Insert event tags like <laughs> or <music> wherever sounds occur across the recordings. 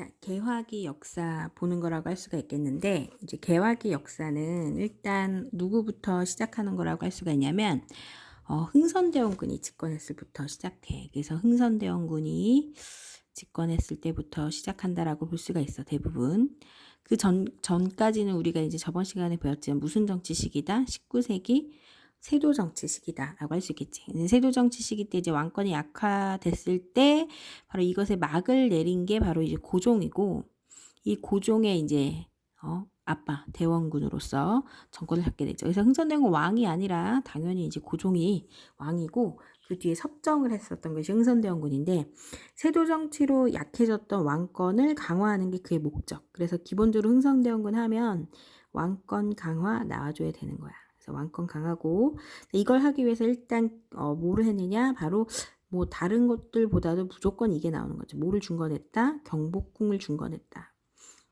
자, 개화기 역사 보는 거라고 할 수가 있겠는데, 이제 개화기 역사는 일단 누구부터 시작하는 거라고 할 수가 있냐면, 어, 흥선대원군이 집권했을부터 시작해. 그래서 흥선대원군이 집권했을 때부터 시작한다라고 볼 수가 있어, 대부분. 그 전, 전까지는 우리가 이제 저번 시간에 배웠지만 무슨 정치 시기다? 19세기 세도 정치 시기다라고 할 수 있겠지. 세도 정치 시기 때 이제 왕권이 약화됐을 때 바로 이것에 막을 내린 게 바로 이제 고종이고 이 고종의 이제 어 아빠 대원군으로서 정권을 잡게 되죠. 그래서 흥선대원군 왕이 아니라 당연히 이제 고종이 왕이고 그 뒤에 섭정을 했었던 것이 흥선대원군인데 세도 정치로 약해졌던 왕권을 강화하는 게 그의 목적. 그래서 기본적으로 흥선대원군 하면 왕권 강화 나와줘야 되는 거야. 그래서 왕권 강하고 이걸 하기 위해서 일단 어, 뭐를 했느냐 바로 뭐 다른 것들보다도 무조건 이게 나오는 거죠. 뭐를 중건했다? 경복궁을 중건했다.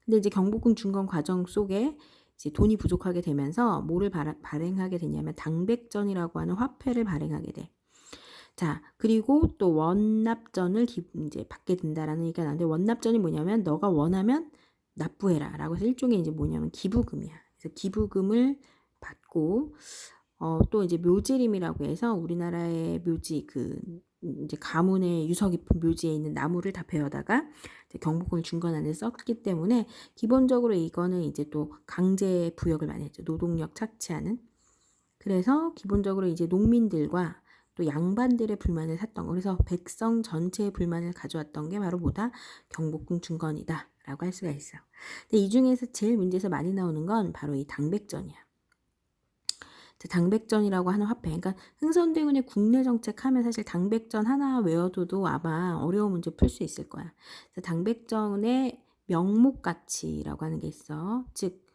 근데 이제 경복궁 중건 과정 속에 이제 돈이 부족하게 되면서 뭐를 발행하게 되냐면 당백전이라고 하는 화폐를 발행하게 돼. 자, 그리고 또 원납전을 기, 이제 받게 된다라는 얘기가 나는데 원납전이 뭐냐면 너가 원하면 납부해라 라고 해서 일종의 이제 뭐냐면 기부금이야. 그래서 기부금을 받고 어, 또 이제 묘지림이라고 해서 우리나라의 묘지 그 이제 가문의 유서 깊은 묘지에 있는 나무를 다 베어다가 경복궁을 중건안에 썼기 때문에 기본적으로 이거는 이제 또 강제 부역을 많이 했죠. 노동력 착취하는. 그래서 기본적으로 이제 농민들과 또 양반들의 불만을 샀던 거. 그래서 백성 전체의 불만을 가져왔던 게 바로 뭐다? 경복궁 중건이다. 라고 할 수가 있어요. 근데 이 중에서 제일 문제에서 많이 나오는 건 바로 이 당백전이야. 당백전이라고 하는 화폐. 그러니까 흥선대군의 국내 정책 하면 사실 당백전 하나 외워둬도 아마 어려운 문제 풀 수 있을 거야. 당백전의 명목 가치라고 하는 게 있어. 즉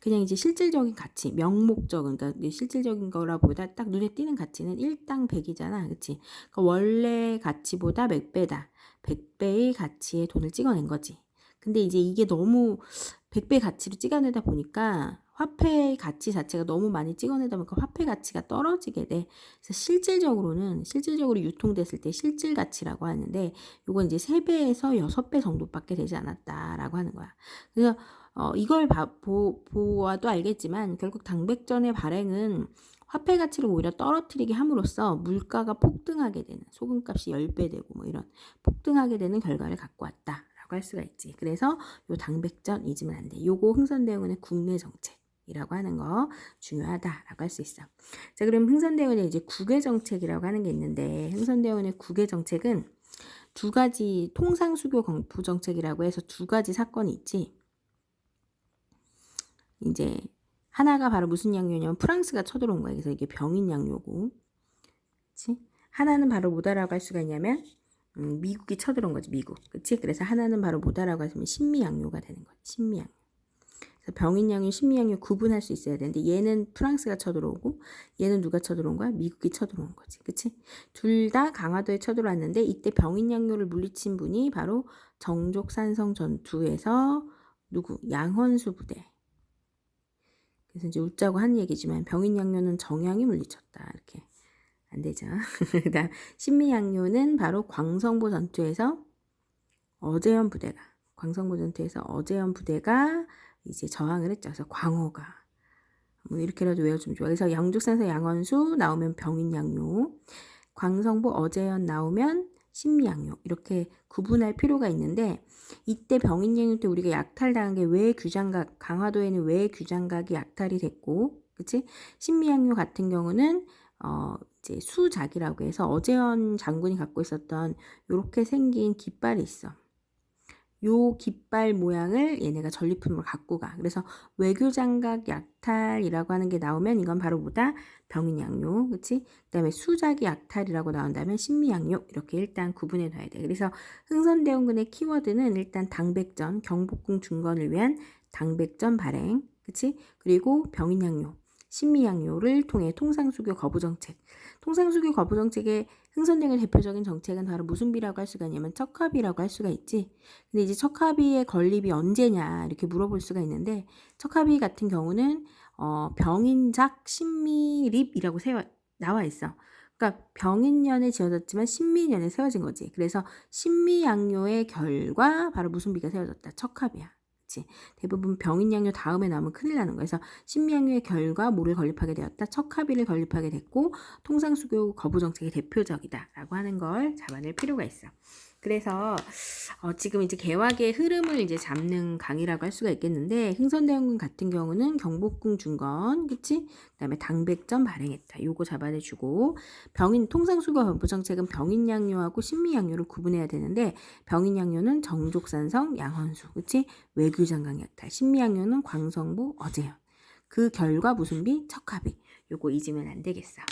그냥 이제 실질적인 가치, 명목적인, 그러니까 실질적인 거라보다 딱 눈에 띄는 가치는 1당 100이잖아. 그치? 그러니까 원래 가치보다 몇 배다. 100배의 가치에 돈을 찍어낸 거지. 근데 이제 이게 너무 100배 가치로 찍어내다 보니까 화폐의 가치 자체가 너무 많이 찍어내다 보니까 화폐 가치가 떨어지게 돼. 그래서 실질적으로는 실질적으로 유통됐을 때 실질 가치라고 하는데 이건 이제 3배에서 6배 정도밖에 되지 않았다라고 하는 거야. 그래서 어, 이걸 봐, 보, 보아도 알겠지만 결국 당백전의 발행은 화폐 가치를 오히려 떨어뜨리게 함으로써 물가가 폭등하게 되는 소금값이 10배 되고 뭐 이런 폭등하게 되는 결과를 갖고 왔다라고 할 수가 있지. 그래서 요 당백전 잊으면 안 돼. 요거 흥선대원의 국내 정책. 이라고 하는 거 중요하다라고 할 수 있어. 자, 그럼 흥선대원의 이제 국외 정책이라고 하는 게 있는데 흥선대원의 국외 정책은 두 가지 통상 수교 공부 정책이라고 해서 두 가지 사건이 있지. 이제 하나가 바로 무슨 양요냐면 프랑스가 쳐들어온 거야. 그래서 이게 병인 양요고. 그치? 하나는 바로 뭐다라고 할 수가 있냐면 음, 미국이 쳐들어온 거지, 미국. 그치? 그래서 하나는 바로 뭐다라고 하시면 신미양요가 되는 거지, 신미양요. 병인양요, 신미양요 구분할 수 있어야 되는데 얘는 프랑스가 쳐들어오고 얘는 누가 쳐들어온 거야? 미국이 쳐들어온 거지. 그치? 둘 다 강화도에 쳐들어왔는데 이때 병인양요를 물리친 분이 바로 정족산성 전투에서 누구? 양헌수 부대. 그래서 이제 웃자고 한 얘기지만 병인양요는 정양이 물리쳤다. 이렇게 안 되죠. <laughs> 그 다음 신미양요는 바로 광성보 전투에서 어제현 부대가 광성보 전투에서 어제현 부대가 이제 저항을 했죠. 그래서 광호가 뭐 이렇게라도 외워주면 좋아. 그래서 양족산서 양원수 나오면 병인양요, 광성보 어제연 나오면 신미양요 이렇게 구분할 필요가 있는데 이때 병인양요 때 우리가 약탈당한 게 왜 규장각 강화도에는 왜 규장각이 약탈이 됐고 그치 신미양요 같은 경우는 어 이제 수작이라고 해서 어제연 장군이 갖고 있었던 이렇게 생긴 깃발이 있어. 요 깃발 모양을 얘네가 전리품으로 갖고 가. 그래서 외교장각 약탈이라고 하는 게 나오면 이건 바로 뭐다? 병인양요. 그치? 그 다음에 수작이 약탈이라고 나온다면 신미양요. 이렇게 일단 구분해 놔야 돼. 그래서 흥선대원군의 키워드는 일단 당백전, 경복궁 중건을 위한 당백전 발행. 그치? 그리고 병인양요. 신미양요를 통해 통상수교 거부 정책. 통상수교 거부 정책의 흥선대의 대표적인 정책은 바로 무슨 비라고 할 수가 있냐면 척합이라고 할 수가 있지. 근데 이제 척합이의 건립이 언제냐 이렇게 물어볼 수가 있는데 척합이 같은 경우는 어, 병인작 신미립이라고 세워 나와 있어. 그러니까 병인년에 지어졌지만 신미년에 세워진 거지. 그래서 신미양요의 결과 바로 무슨 비가 세워졌다. 척합이야. 그치? 대부분 병인양요 다음에 나오면 큰일 나는 거야. 그래서 신미양요의 결과 뭐를 건립하게 되었다. 척합이를 건립하게 됐고 통상수교 거부 정책의 대표적이다라고 하는 걸 잡아낼 필요가 있어. 그래서 어, 지금 이제 개화의 흐름을 이제 잡는 강의라고 할 수가 있겠는데 흥선대원군 같은 경우는 경복궁 중건, 그치? 그다음에 당백전 발행했다. 요거 잡아내주고 병인 통상수거 건부 정책은 병인양요하고 신미양요를 구분해야 되는데 병인양요는 정족산성 양헌수, 그치? 외교장관이었다. 신미양요는 광성부 어제현. 그 결과 무슨 비? 척합이. 요거 잊으면 안 되겠어.